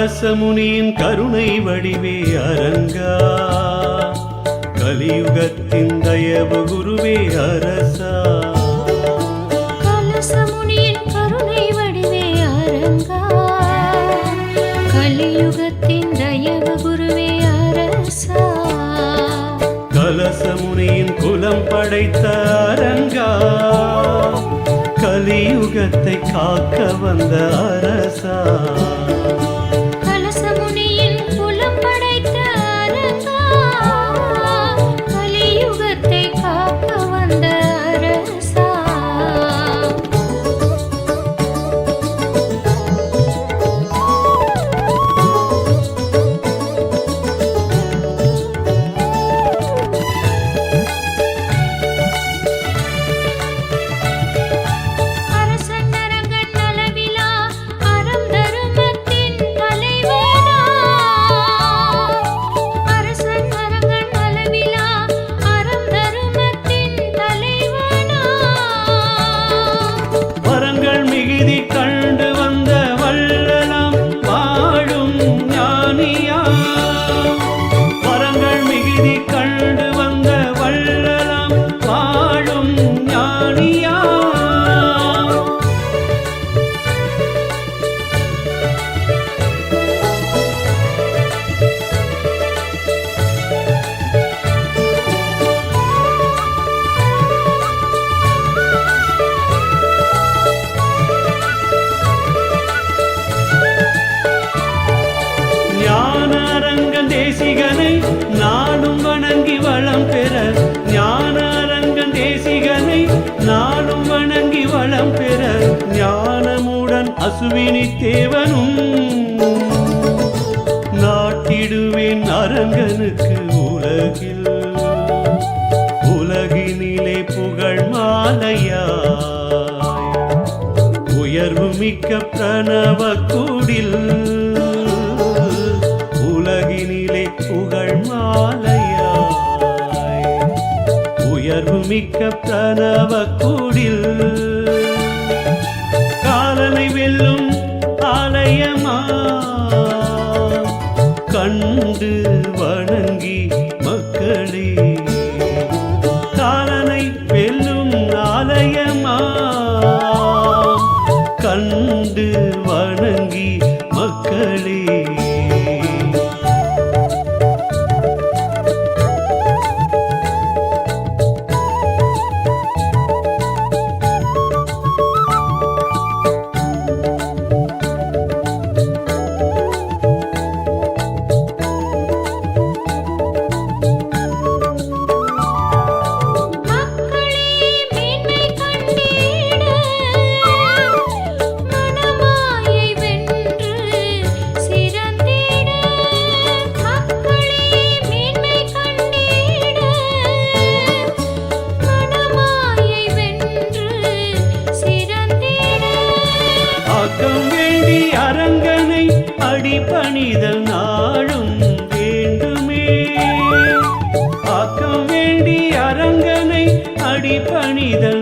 பரசமுனியின் கருணை வடிவே அரங்கா. கலியுகத்தின் தயவு குருவே அரசா. கலசமுனியின் கருணை வடிவே அரங்கா. கலியுகத்தின் தயவு குருவே அரசா. கலசமுனியின் குலம் படைத்த அரங்கா. கலியுகத்தை காக்க வந்த அரசா. அசுவினி தேவனும் நாட்டிடுவேன் அரங்கனுக்கு உலகில். உலகினிலே புகழ் மாலையா உயர்வு மிக்க பிரணவ கூடில். உலகினிலே புகழ் மாலையா உயர்வு மிக்க பிரணவ கூடில். அணிதல் நாளும் வேண்டுமே. ஆக்கம் வேண்டி அரங்கனை அடிப்பணிதல்